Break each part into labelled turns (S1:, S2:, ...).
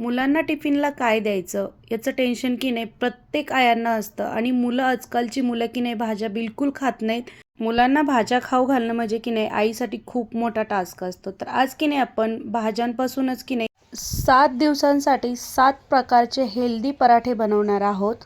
S1: मुलांना टिफिनला काय द्यायचं? याचं टेन्शन की नाही? प्रत्येक आयांना असतं. आणि मुलं आजकालची मुलं की नाही भाज्या बिलकुल खात नाहीत. मुलांना भाज्या खाऊ घालणं म्हणजे की नाही आईसाठी खूप मोठा टास्क असतो. तर आज की नाही आपण भाज्यांपासूनच की नाही सात दिवसांसाठी सात प्रकारचे हेल्दी पराठे बनवणार आहोत.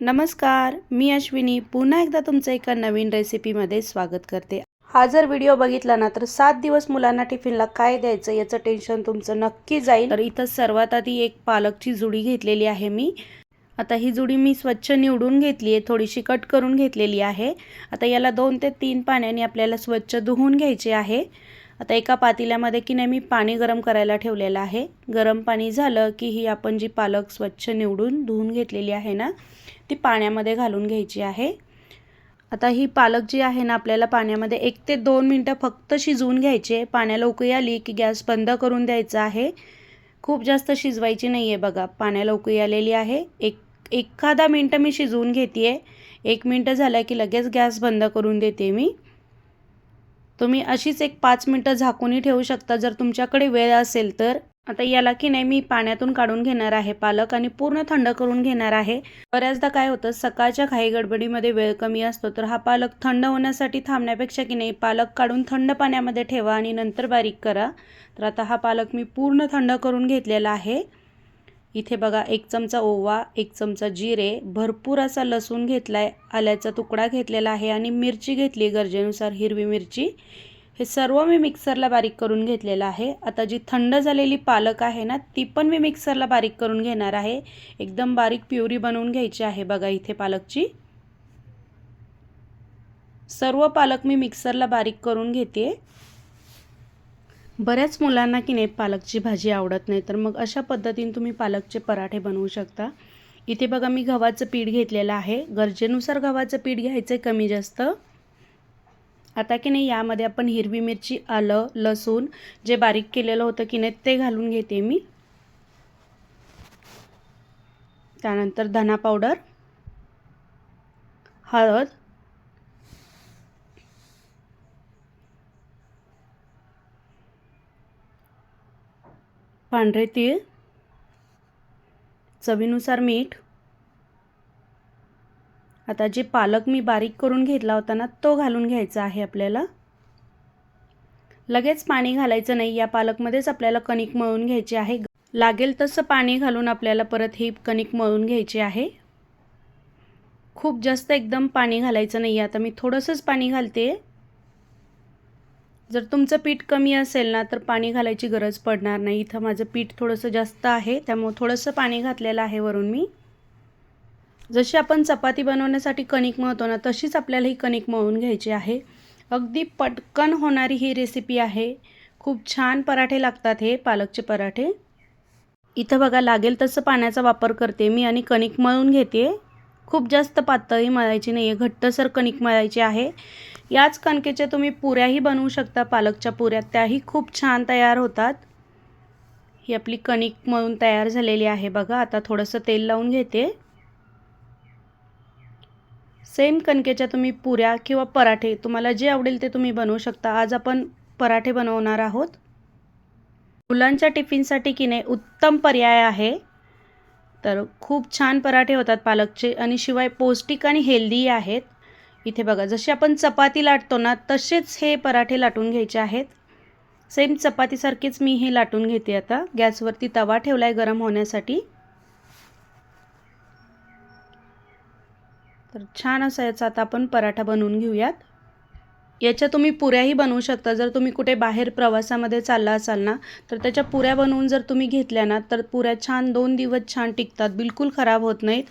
S1: नमस्कार मी अश्विनी. पुन्हा एकदा तुमचं एका नवीन रेसिपीमध्ये स्वागत करते. हा जर व्हिडिओ बघितला ना तर सात दिवस मुलांना टिफिनला काय द्यायचं याचं टेन्शन तुमचं नक्की जाईल. तर इथं सर्वात आधी एक पालकची जुडी घेतलेली आहे मी. आता ही जुडी मी स्वच्छ निवडून घेतली आहे थोडीशी कट करून घेतलेली आहे. आता याला दोन ते तीन पाण्याने आपल्याला स्वच्छ धुवून घ्यायचे आहे. आता एका पातेल्यामध्ये की नाही मी पाणी गरम करायला ठेवलेलं आहे. गरम पाणी झालं की ही आपण जी पालक स्वच्छ निवडून धुवून घेतलेली आहे ना ती पाण्यामध्ये घालून घ्यायची आहे. आता ही पालक जी आहे ना आपल्याला पाण्यामध्ये एक ते दोन मिनटं फक्त शिजवून घ्यायचे. पाण्याला उकळी आली की गॅस बंद करून द्यायचा आहे. खूप जास्त शिजवायची नाही आहे बघा. पाण्याला उकळी आलेली आहे. एक एखादा मिनटं मी शिजवून घेते आहे एक मिनटं झालं की लगेच गॅस बंद करून देते मी. तुम्ही अशीच एक पाच मिनटं झाकूनही ठेवू शकता. जर तुमच्याकडे वेळ असेल तर. आता याला की नाही मी पाण्यातून काढून घेणार आहे पालक आणि पूर्ण थंड करून घेणार आहे. बऱ्याचदा काय होतं सकाळच्या घाई गडबडीमध्ये वेळ कमी असतो तर हा पालक थंड होण्यासाठी थांबण्यापेक्षा की नाही पालक काढून थंड पाण्यामध्ये ठेवा आणि नंतर बारीक करा. तर आता हा पालक मी पूर्ण थंड करून घेतलेला आहे. इथे बघा एक चमचा ओवा एक चमचा जिरे भरपूर असा लसूण घेतला आहे आल्याचा तुकडा घेतलेला आहे आणि मिरची घेतली गरजेनुसार हिरवी मिरची. हे सर्व मी मिक्सरला बारीक करून घेतलेलं आहे. आता जी थंड झालेली पालक आहे ना ती पण मी मिक्सरला बारीक करून घेणार आहे. एकदम बारीक प्युरी बनवून घ्यायची आहे बघा इथे पालकची. सर्व पालक मी मिक्सरला बारीक करून घेते. बऱ्याच मुलांना की नाही पालकची भाजी आवडत नाही तर मग अशा पद्धतीने तुम्ही पालकचे पराठे बनवू शकता. इथे बघा मी गव्हाचं पीठ घेतलेलं आहे. गरजेनुसार गव्हाचं पीठ घ्यायचं आहे कमी जास्त. आता की नाही यामध्ये आपण हिरवी मिरची आलं लसूण जे बारीक केलेलं होतं की नाही ते घालून घेते मी. त्यानंतर धना पावडर हळद पांढरे तीळ चवीनुसार मीठ आता जे पालक मी बारीक करून घेतला होता ना तो घालून घ्यायचा आहे आपल्याला. लगेच पाणी घालायचं नाही या पालकमध्येच आपल्याला कणिक मळून घ्यायची आहे. लागेल तसं पाणी घालून आपल्याला परत ही कणिक मळून घ्यायची आहे. खूप जास्त एकदम पाणी घालायचं नाही आता मी थोडंसंच पाणी घालते. जर तुमचं पीठ कमी असेल ना तर पाणी घालायची गरज पडणार नाही. इथं माझं पीठ थोडंसं जास्त आहे त्यामुळं थोडंसं पाणी घातलेलं आहे वरून मी. जशी आपण चपाती बनवण्यासाठी कणिक मळतो ना तशीच आपल्याला ही कणिक मळून घ्यायची आहे. अगदी पटकन होणारी ही रेसिपी आहे. खूप छान पराठे लागतात हे पालकचे पराठे. इथं बघा लागेल तसं पाण्याचा वापर करते मी आणि कणिक मळून घेते. खूप जास्त पातळी मळायची नाही आहे घट्टसर कणिक मळायची आहे. याच कणकेच्या तुम्ही पुऱ्याही बनवू शकता पालकच्या पुऱ्या त्याही खूप छान तयार होतात. ही आपली कणिक मळून तयार झालेली आहे बघा आता थोडंसं तेल लावून घेते. सेम कणकेच्या तुम्ही पुऱ्या किंवा पराठे तुम्हाला जे आवडेल ते तुम्ही बनवू शकता. आज आपण पराठे बनवणार आहोत. मुलांच्या टिफिनसाठी की नाही उत्तम पर्याय आहे. तर खूप छान पराठे होतात पालकचे आणि शिवाय पौष्टिक आणि हेल्दी आहेत. इथे बघा जशी आपण चपाती लाटतो ना तसेच हे पराठे लाटून घ्यायचे आहेत. सेम चपातीसारखेच मी हे लाटून घेते आता. गॅसवरती तवा ठेवला आहे गरम होण्यासाठी. तर छान असा याचा आता आपण पराठा बनवून घेऊयात. याच्या तुम्ही पुऱ्याही बनवू शकता. जर तुम्ही कुठे बाहेर प्रवासामध्ये चालला असाल ना तर त्याच्या पुऱ्या बनवून जर तुम्ही घेतल्या ना तर पुऱ्या छान दोन दिवस छान टिकतात. बिलकुल खराब होत नाहीत.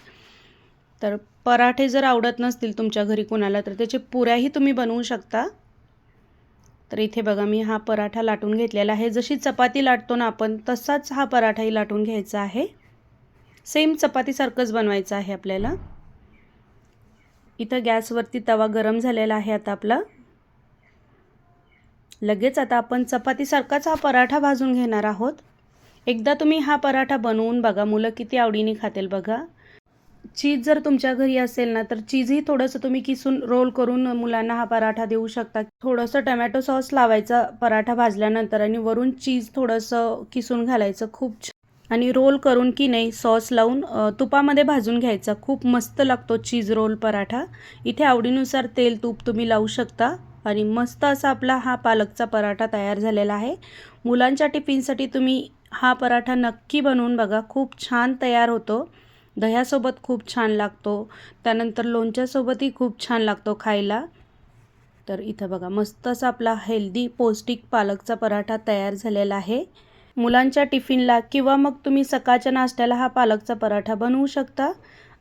S1: तर पराठे जर आवडत नसतील तुमच्या घरी कुणाला तर त्याचे पुऱ्याही तुम्ही बनवू शकता. तर इथे बघा मी हा पराठा लाटून घेतलेला आहे. जशी चपाती लाटतो ना आपण तसाच हा पराठाही लाटून घ्यायचा आहे. सेम चपातीसारखंच बनवायचं आहे आपल्याला. इथं गॅसवरती तवा गरम झालेला आहे आता आपला. लगेच आता आपण चपातीसारखाच हा पराठा भाजून घेणार आहोत. एकदा तुम्ही हा पराठा बनवून बघा मुलं किती आवडीने खातील बघा. चीज जर तुमच्या घरी असेल ना तर चीजही थोडंसं तुम्ही किसून रोल करून मुलांना हा पराठा देऊ शकता. थोडंसं टमॅटो सॉस लावायचा पराठा भाजल्यानंतर आणि वरून चीज थोडंसं किसून घालायचं. खूप आणि रोल करून की नाही सॉस लावून तुपामध्ये भाजून घ्यायचा. खूप मस्त लागतो चीज रोल पराठा. इथे आवडीनुसार तेल तूप तुम्ही लावू शकता. आणि मस्त असा आपला हा पालकचा पराठा तयार झालेला आहे. मुलांच्या टिफिनसाठी तुम्ही हा पराठा नक्की बनवून बघा. खूप छान तयार होतो. दह्यासोबत खूप छान लागतो. त्यानंतर लोणच्यासोबतही खूप छान लागतो खायला. तर इथं बघा मस्त असा आपला हेल्दी पौष्टिक पालकचा पराठा तयार झालेला आहे. मुलांच्या टिफिनला किंवा मग तुम्ही सकाळच्या नाश्त्याला हा पालकचा पराठा बनवू शकता.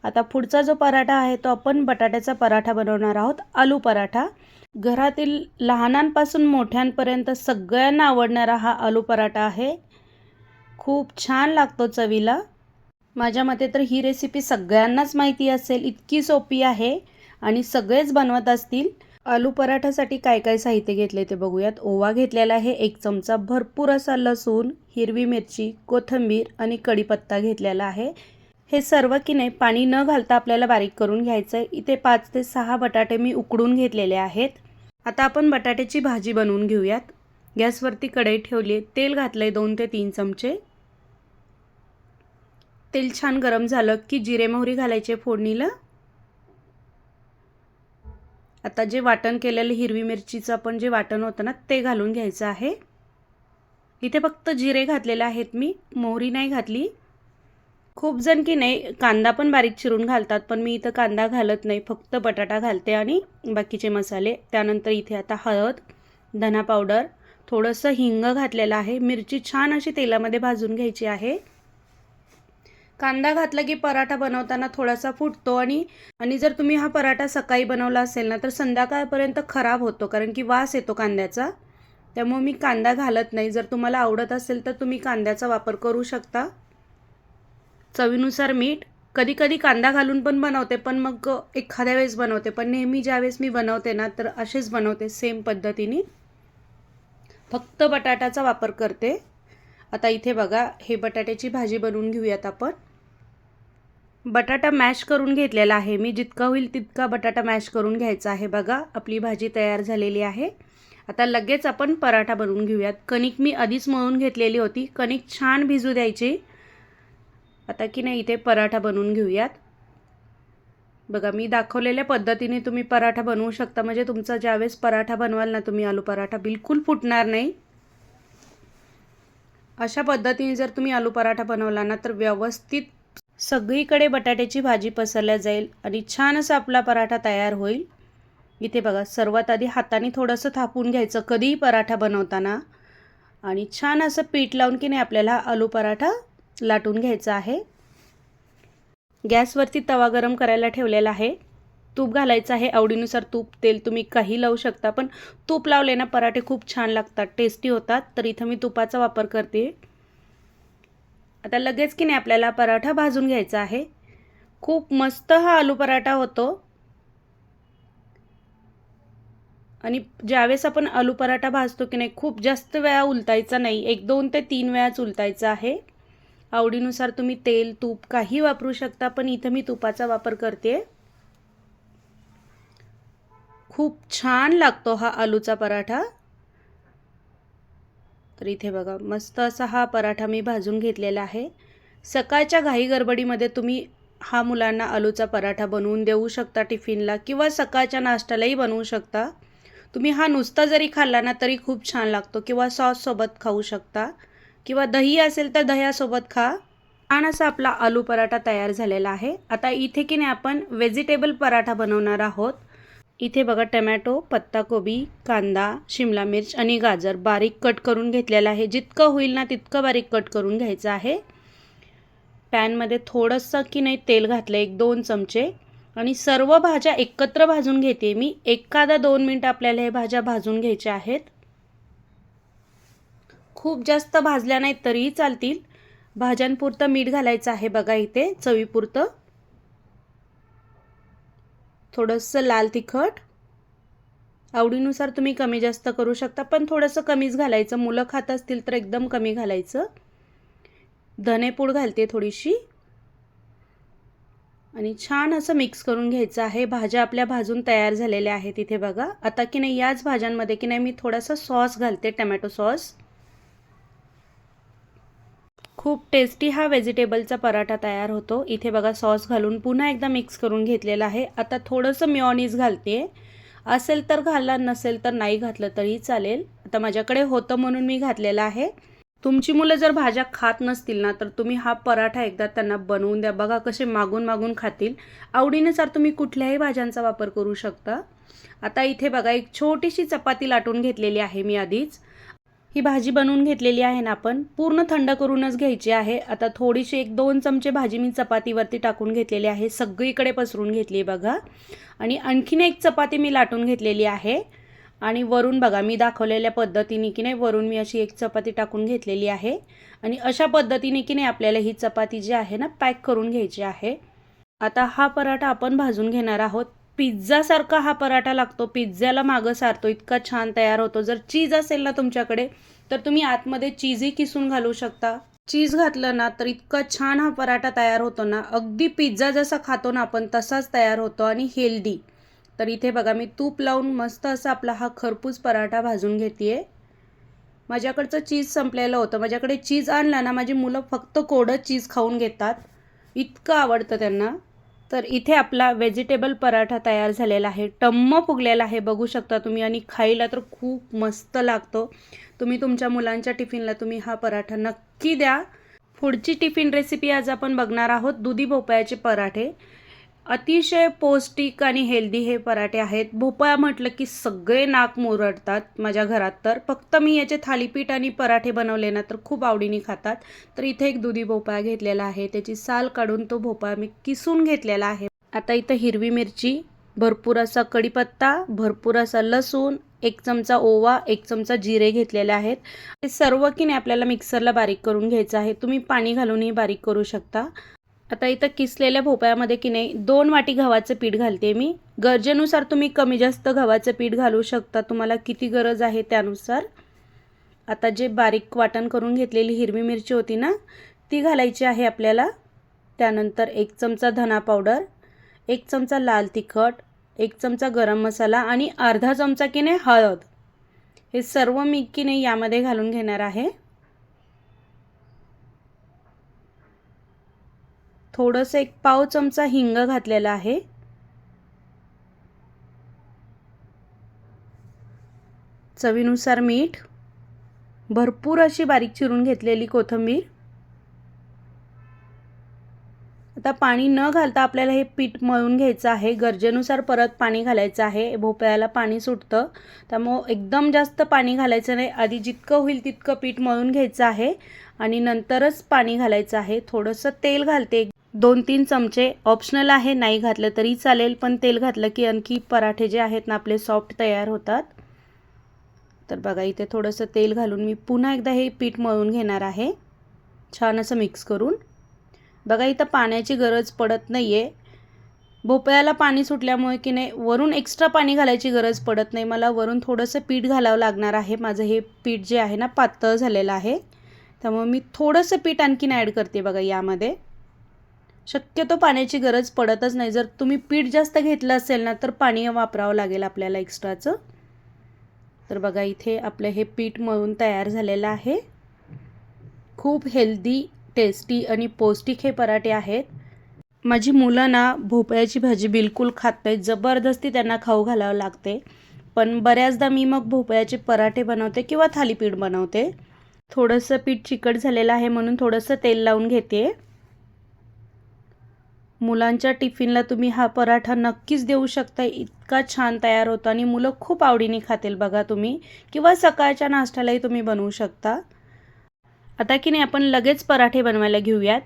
S1: आता पुढचा जो पराठा आहे तो आपण बटाट्याचा पराठा बनवणार आहोत आलू पराठा. घरातील लहानांपासून मोठ्यांपर्यंत सगळ्यांना आवडणारा हा आलू पराठा आहे. खूप छान लागतो चवीला. माझ्या मते तर ही रेसिपी सगळ्यांनाच माहिती असेल इतकी सोपी आहे आणि सगळेच बनवत असतील. आलू पराठासाठी काय काय साहित्य घेतले ते बघूयात. ओवा घेतलेला आहे एक चमचा भरपूर असा लसूण हिरवी मिरची कोथिंबीर आणि कढीपत्ता घेतलेला आहे. हे सर्व की नाही पाणी न घालता आपल्याला बारीक करून घ्यायचं आहे इथे पाच ते सहा बटाटे मी उकडून घेतलेले आहेत. आता आपण बटाट्याची भाजी बनवून घेऊयात. गॅसवरती कढई ठेवली आहे. तेल घातलं आहे दोन ते तीन चमचे. तेल छान गरम झालं की जिरे मोहरी घालायचे फोडणीला. आता जे वाटण केलेलं हिरवी मिरचीचं आपण जे वाटण होतं ना ते घालून घ्यायचं आहे. इथे फक्त जिरे घातलेले आहेत मी मोहरी नाही घातली. खूप जण की नाही कांदा पण बारीक चिरून घालतात पण मी इथं कांदा घालत नाही फक्त बटाटा घालते आणि बाकीचे मसाले. त्यानंतर इथे आता हळद धना पावडर थोडंसं हिंग घातलेलं आहे. मिरची छान अशी तेलामध्ये भाजून घ्यायची आहे. कांदा घातला की पराठा बनवताना थोडासा फुटतो आणि आणि जर तुम्ही हा पराठा सकाळी बनवला असेल ना तर संध्याकाळपर्यंत खराब होतो कारण की वास येतो कांद्याचा. त्यामुळे मी कांदा घालत नाही. जर तुम्हाला आवडत असेल तर तुम्ही कांद्याचा वापर करू शकता. चवीनुसार मीठ. कधी कधी कांदा घालून पण बनवते पण मग एखाद्या वेळेस बनवते. पण नेहमी ज्यावेळेस मी बनवते ना तर असेच बनवते सेम पद्धतीने. फक्त बटाट्याचा वापर करते. आता इथे बघा हे बटाट्याची भाजी बनवून घेऊयात आपण. बटाटा मॅश करून घेतलेला आहे. मी जितका होईल तितका बटाटा मॅश करून घ्यायचा आहे. बघा आपली भाजी तयार झालेली आहे. आता लगेच आपण पराठा बनवून घेऊयात. कणिक मी आधीच मळून घेतलेली होती. कणिक छान भिजू द्यायची. आता की नाही इथे पराठा बनवून घेऊयात. बघा मी दाखवलेल्या पद्धतीने तुम्ही पराठा बनवू शकता. म्हणजे तुमचा ज्यावेळेस पराठा बनवाल ना तुम्ही आलू पराठा बिलकुल फुटणार नाही. अशा पद्धतीने जर तुम्ही आलू पराठा बनवला ना तर व्यवस्थित सगळीकडे बटाट्याची भाजी पसरल्या जाईल आणि छान असा आपला पराठा तयार होईल. इथे बघा सर्वात आधी हाताने थोडंसं थापून घ्यायचं कधीही पराठा बनवताना. आणि छान असं पीठ लावून की नाही आपल्याला आलू पराठा लाटून घ्यायचा आहे. गॅसवरती तवा गरम करायला ठेवलेला आहे. तूप घालायचं आहे. आवडीनुसार तूप तेल तुम्ही काही लावू शकता पण तूप लावले ना पराठे खूप छान लागतात टेस्टी होतात. तर इथं मी तुपाचा वापर करते. आता लगेच की नाही आपल्याला पराठा भाजून घ्यायचा आहे. खूप मस्त हा आलू पराठा होतो. आणि ज्यावेळेस आपण आलू पराठा भाजतो की नाही खूप जास्त वेळा उलटायचा नाही. एक दोन ते तीन वेळाच उलटायचा आहे. आवडीनुसार तुम्ही तेल तूप काही वापरू शकता पण इथं मी तुपाचा वापर करते. खूप छान लागतो हा आलूचा पराठा. तर इथे बघा मस्त असा हा पराठा मी भाजून घेतलेला आहे. सकाळच्या घाई गडबडीमध्ये तुम्ही हा मुलांना आलूचा पराठा बनवून देऊ शकता टिफिनला किंवा सकाळच्या नाश्त्यालाही बनवू शकता. तुम्ही हा नुसता जरी खाल्ला ना तरी खूप छान लागतो किंवा सॉससोबत खाऊ शकता. किंवा दही असेल तर दह्यासोबत खा. छान असा आपला आलू पराठा तयार झालेला आहे. आता इथे की नाही आपण व्हेजिटेबल पराठा बनवणार आहोत. इथे बघा टमॅटो पत्ताकोबी कांदा शिमला मिर्च आणि गाजर बारीक कट करून घेतलेला आहे. जितकं होईल ना तितकं बारीक कट करून घ्यायचं आहे. पॅनमध्ये थोडंसं की नाही तेल घातलं एक दोन चमचे. आणि सर्व भाज्या एकत्र भाजून घेते मी. एखादा दोन मिनटं आपल्याला हे भाज्या भाजून घ्यायच्या आहेत. खूप जास्त भाजल्या नाहीत तरीही चालतील. भाज्यांपुरतं मीठ घालायचं आहे बघा इथे चवीपुरतं. थोडंसं लाल तिखट. आवडीनुसार तुम्ही कमी जास्त करू शकता पण थोडंसं कमीच घालायचं. मुलं खात असतील तर एकदम कमी घालायचं. धनेपूड घालते थोडीशी. आणि छान असं मिक्स करून घ्यायचं आहे. भाज्या आपल्या भाजून तयार झालेल्या आहेत इथे बघा. आता की नाही याच भाज्यांमध्ये की नाही मी थोडासा सॉस घालते टमॅटो सॉस. खूप टेस्टी हा व्हेजिटेबलचा पराठा तयार होतो. इथे बघा सॉस घालून पुन्हा एकदा मिक्स करून घेतलेला आहे. आता थोडंसं मिऑनीज घालते. असेल तर घाला नसेल तर नाही घातलं तरी चालेल. आता माझ्याकडे होतं म्हणून मी घातलेलं आहे. तुमची मुलं जर भाज्या खात नसतील ना तर तुम्ही हा पराठा एकदा त्यांना बनवून द्या. बघा कसे मागून मागून खातील. आवडीनुसार तुम्ही कुठल्याही भाज्यांचा वापर करू शकता. आता इथे बघा एक छोटीशी चपाती लाटून घेतलेली आहे मी आधीच. ही भाजी बनवून घेतलेली आहे ना आपण. पूर्ण थंड करूनच घ्यायची आहे. आता थोडीशी एक दोन चमचे भाजी मी चपातीवरती टाकून घेतलेली आहे. सगळीकडे पसरून घेतली बघा. आणि आणखीन एक चपाती मी लाटून घेतलेली आहे. आणि वरून बघा मी दाखवलेल्या पद्धतीने की नाही वरून मी अशी एक चपाती टाकून घेतलेली आहे. आणि अशा पद्धतीने की नाही आपल्याला ही चपाती जी आहे ना पॅक करून घ्यायची आहे. आता हा पराठा आपण भाजून घेणार आहोत. पिझ्झासारखा हा पराठा लागतो पिझ्झ्याला मागं सारतो इतका छान तयार होतो. जर चीज असेल ना तुमच्याकडे तर तुम्ही आतमध्ये चीजही किसून घालू शकता. चीज घातलं ना तर इतका छान हा पराठा तयार होतो ना. अगदी पिझ्झा जसा खातो ना आपण तसाच तयार होतो आणि हेल्दी. तर इथे बघा मी तूप लावून मस्त असा आपला हा खरपूस पराठा भाजून घेते माझ्याकडचं चीज संपलेलं होतं. माझ्याकडे चीज आणला ना माझी मुलं फक्त कोडं चीज खाऊन घेतात. इतकं आवडतं त्यांना. तर इथे आपला व्हेजिटेबल पराठा तयार झालेला आहे. टम्म फुगलेला आहे बघू शकता तुम्ही. आणि खायला तर खूप मस्त लागतो. तुम्ही तुमच्या मुलांच्या टिफिनला तुम्ही हा पराठा नक्की द्या. पुढची टिफिन रेसिपी आज आपण बघणार आहोत दुधी भोपळ्याचे पराठे. अतिशय पौष्टिक आणि हेल्दी हे पराठे आहेत. भोपळा म्हटलं की सगळे नाक मुरडतात माझ्या घरात तर. फक्त मी याचे थालीपीठ आणि पराठे बनवले ना तर खूप आवडीने खातात. तर इथे एक दुधी भोपळा घेतलेला आहे. त्याची साल काढून तो भोपळा मी किसून घेतलेला आहे. आता इथं हिरवी मिरची भरपूर असा कढीपत्ता भरपूर असा लसूण एक चमचा ओवा एक चमचा जिरे घेतलेले आहेत. हे सर्व की नाही आपल्याला मिक्सरला बारीक करून घ्यायचं आहे. तुम्ही पाणी घालूनही बारीक करू शकता. आता इथं किसलेल्या भोपळ्यामध्ये की नाही दोन वाटी गव्हाचं पीठ घालते मी. गरजेनुसार तुम्ही कमी जास्त गव्हाचं पीठ घालू शकता. तुम्हाला किती गरज आहे त्यानुसार. आता जे बारीक वाटण करून घेतलेली हिरवी मिरची होती ना ती घालायची आहे आपल्याला. त्यानंतर एक चमचा धना पावडर एक चमचा लाल तिखट एक चमचा गरम मसाला आणि अर्धा चमचा की नाही हळद. हे सर्व मी की नाही यामध्ये घालून घेणार आहे. थोडंसं एक पाव चमचा हिंग घातलेला आहे. चवीनुसार मीठ. भरपूर अशी बारीक चिरून घेतलेली कोथिंबीर. आता पाणी न घालता आपल्याला हे पीठ मळून घ्यायचं आहे. गरजेनुसार परत पाणी घालायचं आहे. भोपळ्याला पाणी सुटतं. त्यामुळं एकदम जास्त पाणी घालायचं नाही. आधी जितकं होईल तितकं पीठ मळून घ्यायचं आहे. आणि नंतरच पाणी घालायचं आहे. थोडंसं तेल घालते. दोन तीन चमचे ऑप्शनल आहे. नाही घातलं तरी चालेल पण तेल घातलं की आणखी पराठे जे आहेत ना आपले सॉफ्ट तयार होतात. तर बघा इथे थोडंसं तेल घालून मी पुन्हा एकदा हे पीठ मळून घेणार आहे. छान असं मिक्स करून. बघा इथं पाण्याची गरज पडत नाही आहे भोपळ्याला पाणी सुटल्यामुळे की नाही वरून एक्स्ट्रा पाणी घालायची गरज पडत नाही. मला वरून थोडंसं पीठ घालावं लागणार आहे. माझं हे पीठ जे आहे ना पातळ झालेलं आहे. त्यामुळे मी थोडंसं पीठ आणखीन ॲड करते बघा यामध्ये. शक्यतो पाण्याची गरज पडतच नाही. जर तुम्ही पीठ जास्त घेतलं असेल ना तर पाणी वापरावं लागेल आपल्याला एक्स्ट्राचं. तर बघा इथे आपलं हे पीठ मळून तयार झालेलं आहे. खूप हेल्दी टेस्टी आणि पौष्टिक हे पराठे आहेत. माझी मुलं ना भोपळ्याची भाजी बिलकुल खात नाही जबरदस्ती त्यांना खाऊ घालावं लागते. पण बऱ्याचदा मी मग भोपळ्याचे पराठे बनवते किंवा थालीपीठ बनवते. थोडंसं पीठ चिकट झालेलं आहे म्हणून थोडंसं तेल लावून घेते. मुलांच्या टिफिनला तुम्ही हा पराठा नक्कीच देऊ शकता. इतका छान तयार होतो आणि मुलं खूप आवडीने खातील बघा तुम्ही. किंवा सकाळच्या नाश्त्यालाही तुम्ही बनवू शकता. आता की नाही आपण लगेच पराठे बनवायला घेऊयात.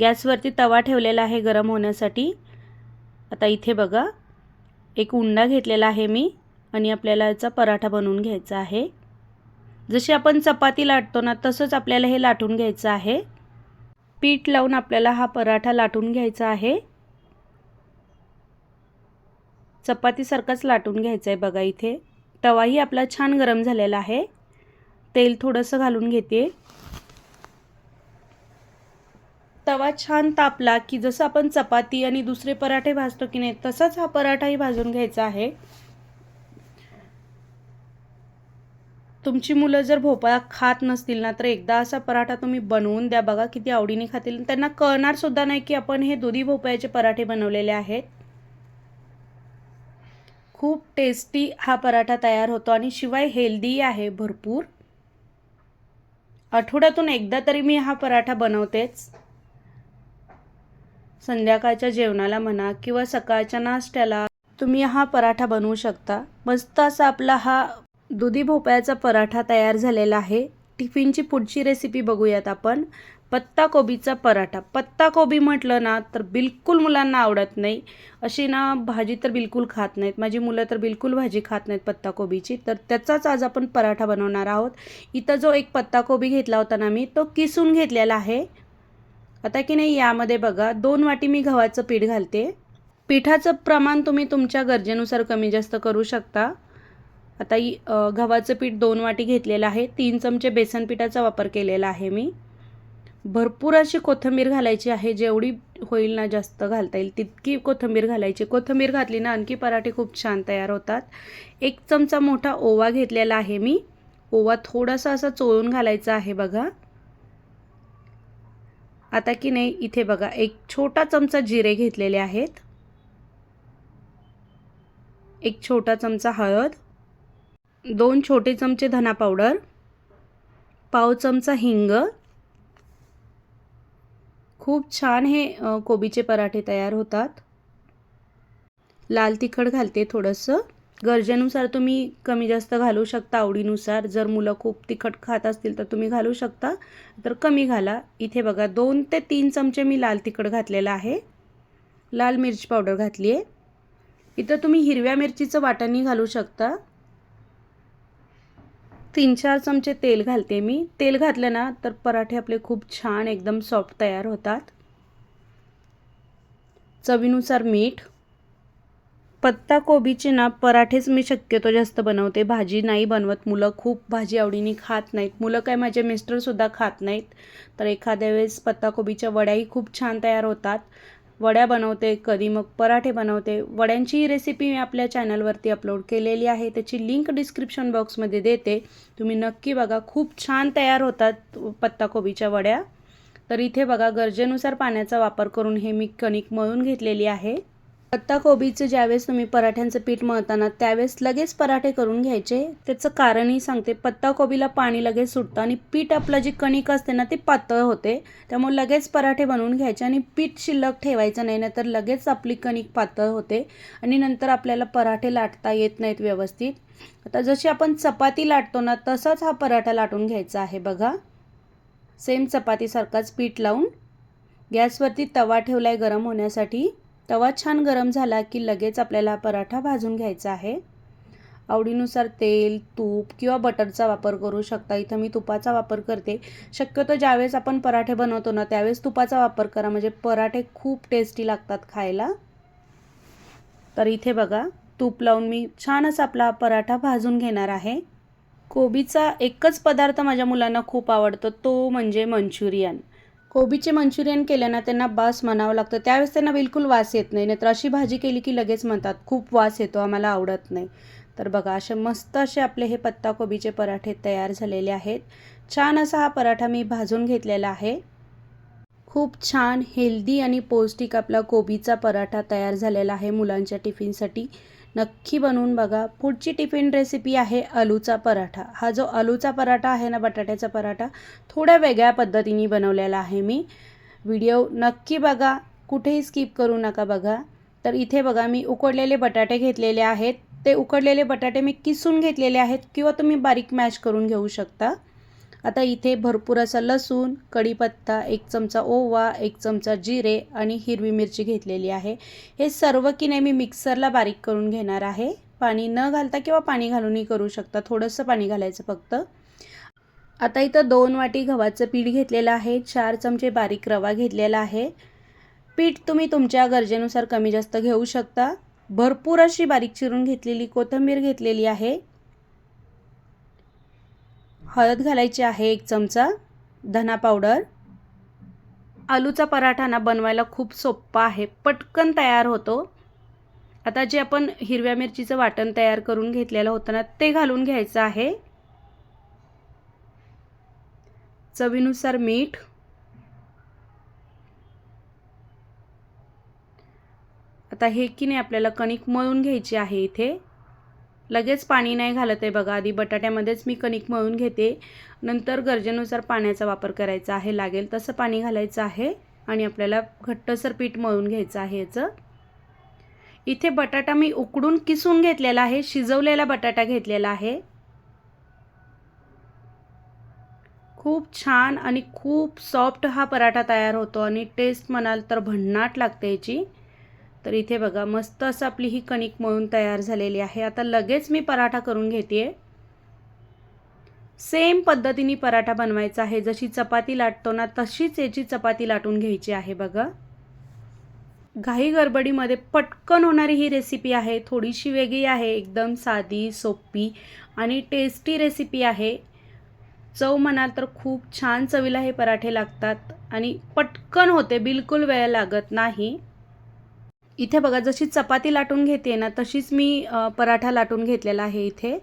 S1: गॅसवरती तवा ठेवलेला आहे गरम होण्यासाठी. आता इथे बघा. एक उंडा घेतलेला आहे मी आणि आपल्याला याचा पराठा बनवून घ्यायचा आहे. जशी आपण चपाती लाटतो ना तसंच आपल्याला हे लाटून घ्यायचं आहे. पीठ लावून आपल्याला हा पराठा लाटून घ्यायचा आहे. चपातीसारखाच लाटून घ्यायचा आहे बघा इथे. तवाही आपला छान गरम झालेला आहे. तेल थोडंसं घालून घेते. तवा छान तापला की जसं आपण चपाती आणि दुसरे पराठे भाजतो की नाही तसाच हा पराठाही भाजून घ्यायचा आहे. तुमची मुलं जर भोपळा खात नसतील ना तर एकदा असा पराठा तुम्ही बनवून द्या बघा किती आवडीने खातील. त्यांना कळणार सुद्धा नाही की आपण हे दुधी भोपळ्याचे पराठे बनवलेले आहेत. खूप टेस्टी हा पराठा तयार होतो आणि शिवाय हेल्दी आहे भरपूर. आठवड्यातून एकदा तरी मी हा पराठा बनवतेच. संध्याकाळच्या जेवणाला म्हणा किंवा सकाळच्या नाश्त्याला तुम्ही हा पराठा बनवू शकता. मस्त असा आपला हा दुधी भोपळ्याचा पराठा तयार झालेला आहे. टिफिनची पुढची रेसिपी बघूयात आपण. पत्ता कोबीचा पराठा. पत्ता कोबी म्हटलं ना तर बिलकुल मुलांना आवडत नाही. अशी ना भाजी तर बिलकुल खात नाहीत. माझी मुलं तर बिलकुल भाजी खात नाहीत पत्ता कोबीची. तर त्याचाच आज आपण पराठा बनवणार आहोत. इथं जो एक पत्ता कोबी घेतला होता ना मी तो किसून घेतलेला आहे. आता की नाही यामध्ये बघा दोन वाटी मी गव्हाचं पीठ घालते. पिठाचं प्रमाण तुम्ही तुमच्या गरजेनुसार कमी जास्त करू शकता. आता गव्हाचं पीठ दोन वाटी घेतलेलं आहे. तीन चमचे बेसन पिठाचा वापर केलेला आहे मी. भरपूर अशी कोथिंबीर घालायची आहे. जेवढी होईल ना जास्त घालता येईल तितकी कोथिंबीर घालायची. कोथिंबीर घातली ना आणखी पराठे खूप छान तयार होतात. एक चमचा मोठा ओवा घेतलेला आहे मी. ओवा थोडासा असा चोळून घालायचा आहे बघा. आता की नाही इथे बघा एक छोटा चमचा जिरे घेतलेले आहेत. एक छोटा चमचा हळद. दोन छोटे चमचे धना पावडर पाव चमचा हिंग. खूप छान हे कोबीचे पराठे तयार होतात. लाल तिखट घालते थोडंसं. गरजेनुसार तुम्ही कमी जास्त घालू शकता आवडीनुसार. जर मुलं खूप तिखट खात असतील तर तुम्ही घालू शकता. तर कमी घाला. इथे बघा दोन ते तीन चमचे मी लाल तिखट घातलेलं आहे. लाल मिरची पावडर घातली आहे इथं तुम्ही हिरव्या मिरचीचं वाटणी घालू शकता. तीन चार चमचे तेल घालते मी. तेल घातलं ना तर पराठे आपले खूप छान एकदम सॉफ्ट तयार होतात. चवीनुसार मीठ. पत्ता कोबीचे ना पराठेच मी शक्यतो जास्त बनवते. भाजी नाही बनवत. मुलं खूप भाजी आवडीने खात नाहीत. मुलं काय माझे मिस्टरसुद्धा खात नाहीत. तर एखाद्या वेळेस पत्ता कोबीच्या वड्याही खूप छान तयार होतात. वड्या बनवते कधी मग पराठे बनवते. वड्यांची रेसिपी मी आपल्या चॅनलवरती अपलोड केलेली आहे. त्याची लिंक डिस्क्रिप्शन बॉक्समध्ये देते. तुम्ही नक्की बघा खूप छान तयार होतात पत्ताकोबीच्या वड्या. तर इथे बघा गरजेनुसार पाण्याचा वापर करून हे मी कणिक मळून घेतलेली आहे. पत्ताकोबीचं ज्यावेळेस तुम्ही पराठ्यांचं पीठ मळताना त्यावेळेस लगेच पराठे करून घ्यायचे. त्याचं कारणही सांगते. पत्ताकोबीला पाणी लगेच सुटतं आणि पीठ आपलं जी कणिक असते ना ती पातळ होते. त्यामुळे लगेच पराठे बनवून घ्यायचे आणि पीठ शिल्लक ठेवायचं नाही नाही तर लगेच आपली कणिक पातळ होते आणि नंतर आपल्याला पराठे लाटता येत नाहीत व्यवस्थित. आता जशी आपण चपाती लाटतो ना तसाच हा पराठा लाटून घ्यायचा आहे बघा. सेम चपातीसारखाच पीठ लावून. गॅसवरती तवा ठेवला आहे गरम होण्यासाठी. तवा छान गरम झाला की लगेच आपल्याला पराठा भाजून घ्यायचा आहे. आवडीनुसार तेल तूप किंवा बटरचा वापर करू शकता. इथं मी तुपाचा वापर करते. शक्यतो ज्यावेळेस आपण पराठे बनवतो ना त्यावेळेस तुपाचा वापर करा. म्हणजे पराठे खूप टेस्टी लागतात खायला. तर इथे बघा तूप लावून मी छान असा आपला पराठा भाजून घेणार आहे. कोबीचा एकच पदार्थ माझ्या मुलांना खूप आवडतो तो म्हणजे मंचुरियन. कोबीचे मंचुरियन केलं ना त्यांना बास म्हणावं लागतं. त्यावेळेस त्यांना बिलकुल वास येत नाही. नाहीतर अशी भाजी केली की लगेच म्हणतात खूप वास येतो आम्हाला आवडत नाही. तर बघा असे मस्त असे आपले हे पत्ता कोबीचे पराठे तयार झालेले आहेत. छान असा हा पराठा मी भाजून घेतलेला आहे. खूप छान हेल्दी आणि पौष्टिक आपला कोबीचा पराठा तयार झालेला आहे मुलांच्या टिफिनसाठी. नक्की बनवून बघा. पुढची टिफिन रेसिपी आहे आलूचा पराठा. हा जो आलूचा पराठा आहे ना बटाट्याचा पराठा थोड्या वेगळ्या पद्धतीने बनवलेला आहे मी. व्हिडिओ नक्की बघा. कुठेही स्किप करू नका बघा. तर इथे बघा मी उकडलेले बटाटे घेतलेले आहेत. ते उकडलेले बटाटे मी किसून घेतलेले आहेत किंवा तुम्ही बारीक मॅश करून घेऊ शकता. आता इथे भरपूर असा लसूण कढीपत्ता एक चमचा ओवा एक चमचा जिरे आणि हिरवी मिरची घेतलेली आहे. हे सर्व की नाही मी मिक्सरला बारीक करून घेणार आहे. पाणी न घालता किंवा पाणी घालूनही करू शकता. थोडंसं पाणी घालायचं फक्त. आता इथं दोन वाटी गव्हाचं पीठ घेतलेलं आहे. चार चमचे बारीक रवा घेतलेला आहे. पीठ तुम्ही तुमच्या गरजेनुसार कमी जास्त घेऊ शकता. भरपूर अशी बारीक चिरून घेतलेली कोथिंबीर घेतलेली आहे. हळद घालायची आहे एक चमचा धना पावडर. आलूचा पराठा ना बनवायला खूप सोप्पा आहे पटकन तयार होतो. आता जे आपण हिरव्या मिरचीचं वाटण तयार करून घेतलेलं होतं ना ते घालून घ्यायचं आहे. चवीनुसार मीठ. आता हे की नाही आपल्याला कणिक मळून घ्यायची आहे इथे. लगेच पाणी नाही घालत आहे बघा. आधी बटाट्यामध्येच मी कणिक मळून घेते. नंतर गरजेनुसार पाण्याचा वापर करायचा आहे. लागेल तसं पाणी घालायचं आहे आणि आपल्याला घट्टसर पीठ मळून घ्यायचं आहे याचं. इथे बटाटा मी उकडून किसून घेतलेला आहे. शिजवलेला बटाटा घेतलेला आहे. खूप छान आणि खूप सॉफ्ट हा पराठा तयार होतो आणि टेस्ट म्हणाल तर भन्नाट लागते याची. तर इथे बघा मस्त असं आपली ही कणिक मळून तयार झालेली आहे. आता लगेच मी पराठा करून घेते सेम पद्धतीने पराठा बनवायचा आहे. जशी चपाती लाटतो ना तशीच याची चपाती लाटून घ्यायची आहे बघा. घाई गडबडीमध्ये पटकन होणारी ही रेसिपी आहे. थोडीशी वेगळी आहे एकदम साधी सोपी आणि टेस्टी रेसिपी आहे. चव म्हणाल तर खूप छान चवीला हे पराठे लागतात आणि पटकन होते बिलकुल वेळ लागत नाही. इथे बघा जशी चपाती लाटून घेते ना तशीच मी पराठा लाटून घेतलेला आहे इथे.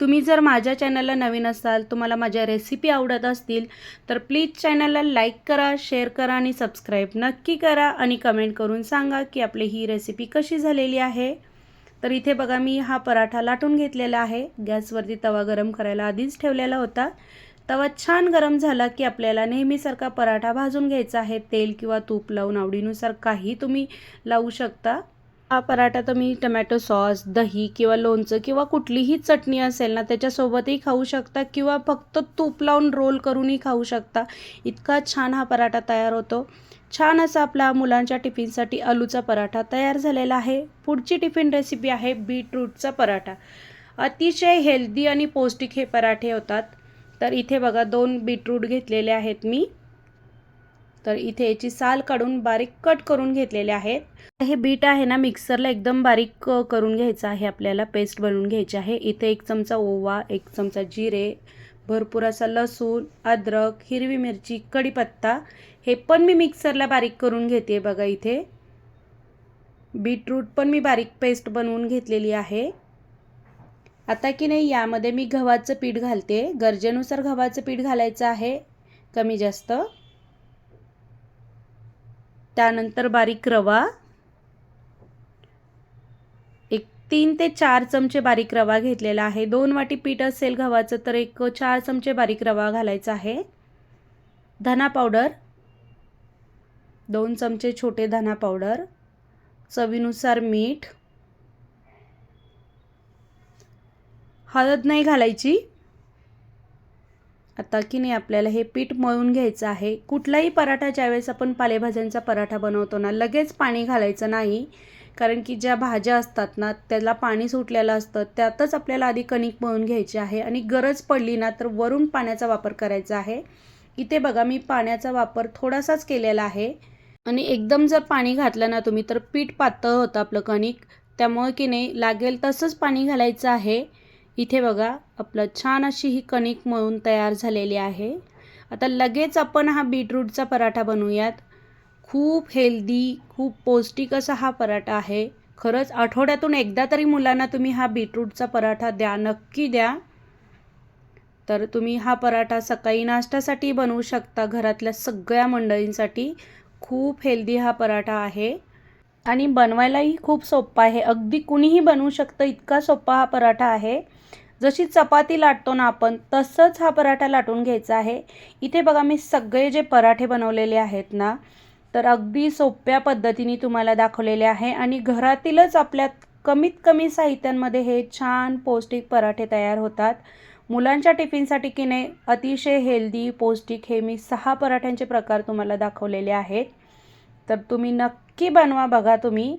S1: तुम्ही जर माझ्या चॅनलला नवीन असाल तुम्हाला माझ्या रेसिपी आवडत असतील तर प्लीज चॅनलला लाईक करा शेअर करा आणि सबस्क्राईब नक्की करा आणि कमेंट करून सांगा की आपली ही रेसिपी कशी झालेली आहे. तर इथे बघा मी हा पराठा लाटून घेतलेला आहे. गॅसवरती तवा गरम करायला आधीच ठेवलेला होता. तवा छान गरम झाला की आपल्याला नेहमीसारखा पराठा भाजून घ्यायचा आहे. तेल किंवा तूप लावून आवडीनुसार काही तुम्ही लावू शकता. हा पराठा तुम्ही टमॅटो सॉस दही किंवा लोणचं किंवा कुठलीही चटणी असेल ना त्याच्यासोबतही खाऊ शकता किंवा फक्त तूप लावून रोल करूनही खाऊ शकता. इतका छान हा पराठा तयार होतो. छान असा आपला मुलांच्या टिफिनसाठी आलूचा पराठा तयार झालेला आहे. पुढची टिफिन रेसिपी आहे बीटरूटचा पराठा. अतिशय हेल्दी आणि पौष्टिक हे पराठे होतात. तर इथे बघा दोन बीटरूट घेतलेले आहेत मी. तर इथे याची साल काढून बारीक कट करून घेतलेले आहेत. हे बीट आहे ना मिक्सरला एकदम बारीक करून घ्यायचं आहे. आपल्याला पेस्ट बनवून घ्यायची आहे. इथे एक चमचा ओवा एक चमचा जिरे भरपूर असा लसूण अद्रक हिरवी मिरची कढीपत्ता हे पण मी मिक्सरला बारीक करून घेते बघा इथे. बीटरूट पण मी बारीक पेस्ट बनवून घेतलेली आहे. आता की नाही यामध्ये मी गव्हाचं पीठ घालते. गरजेनुसार गव्हाचं पीठ घालायचं आहे. कमी जास्त. त्यानंतर बारीक रवा. एक तीन ते चार चमचे बारीक रवा घेतलेला आहे. दोन वाटी पीठ असेल गव्हाचं तर एक चार चमचे बारीक रवा घालायचा आहे. धना पावडर. दोन चमचे छोटे धना पावडर. चवीनुसार मीठ. हळद नाही घालायची. आता की नाही आपल्याला हे पीठ मळून घ्यायचं आहे. कुठलाही पराठा ज्यावेळेस आपण पालेभाज्यांचा पराठा बनवतो ना लगेच पाणी घालायचं नाही. कारण की ज्या भाज्या असतात ना त्याला पाणी सुटलेलं असतं. त्यातच आपल्याला आधी कणिक मळून घ्यायची आहे आणि गरज पडली ना तर वरून पाण्याचा वापर करायचा आहे. इथे बघा मी पाण्याचा वापर थोडासाच केलेला आहे. आणि एकदम जर पाणी घातलं ना तुम्ही तर पीठ पातळ होतं आपलं कणिक. त्यामुळे की नाही लागेल तसंच पाणी घालायचं आहे. इथे बघा आपलं छान अशी ही कणिक मळून तयार झालेली आहे. आता लगेच आपण हा बीटरूटचा पराठा बनवूयात. खूप हेल्दी खूप पौष्टिक असा हा पराठा आहे. खरंच आठवड्यातून एकदा तरी मुलांना तुम्ही हा बीटरूटचा पराठा द्या नक्की द्या. तर तुम्ही हा पराठा सकाळी नाश्त्यासाठी बनवू शकता घरातल्या सगळ्या मंडळींसाठी. खूप हेल्दी हा पराठा आहे. आणि बनवायलाही खूप सोपा आहे. अगदी कुणीही बनवू शकतं इतका सोपा हा पराठा आहे. जशी चपाती लाटतो ना आपण तसंच हा पराठा लाटून घ्यायचा आहे. इथे बघा मी सगळे जे पराठे बनवलेले आहेत ना तर अगदी सोप्या पद्धतीने तुम्हाला दाखवलेले आहे. आणि घरातीलच आपल्यात कमीत कमी साहित्यांमध्ये हे छान पौष्टिक पराठे तयार होतात. मुलांच्या टिफिनसाठी की नाही अतिशय हेल्दी पौष्टिक हे मी सहा पराठ्यांचे प्रकार तुम्हाला दाखवलेले आहेत. तर तुम्ही नक्की बनवा बघा तुम्ही.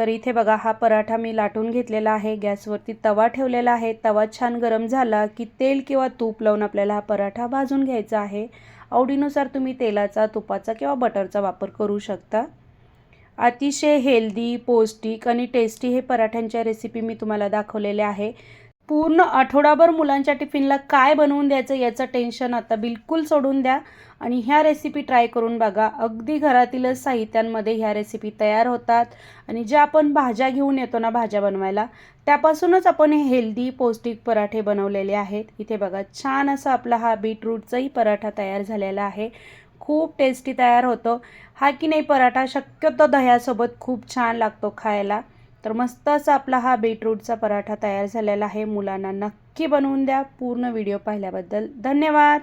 S1: तर इथे बघा हा पराठा मी लाटून घेतलेला आहे. गॅसवरती तवा ठेवलेला आहे. तवा छान गरम झाला की तेल किंवा तूप लावून आपल्याला हा पराठा भाजून घ्यायचा आहे. आवडीनुसार तुम्ही तेलाचा तुपाचा किंवा बटरचा वापर करू शकता. अतिशय हेल्दी पौष्टिक आणि टेस्टी हे पराठ्यांच्या रेसिपी मी तुम्हाला दाखवलेल्या आहे. पूर्ण आठवडाभर मुलांच्या टिफिनला काय बनवून द्यायचं याचं टेन्शन आता बिलकुल सोडून द्या. आणि ह्या रेसिपी ट्राय करून बघा. अगदी घरातीलच साहित्यांमध्ये ह्या रेसिपी तयार होतात. आणि ज्या आपण भाज्या घेऊन येतो ना भाज्या बनवायला त्यापासूनच आपण हे हेल्दी पौष्टिक पराठे बनवलेले आहेत. इथे बघा छान असा आपला हा बीटरूटचाही पराठा तयार झालेला आहे. खूप टेस्टी तयार होतो. हा की नाही पराठा शक्यतो दह्यासोबत खूप छान लागतो खायला. तर मस्त असा आपला हा बीटरूटचा पराठा तयार झालेला आहे. मुलांना नक्की बनवून द्या. पूर्ण व्हिडिओ पाहिल्याबद्दल धन्यवाद.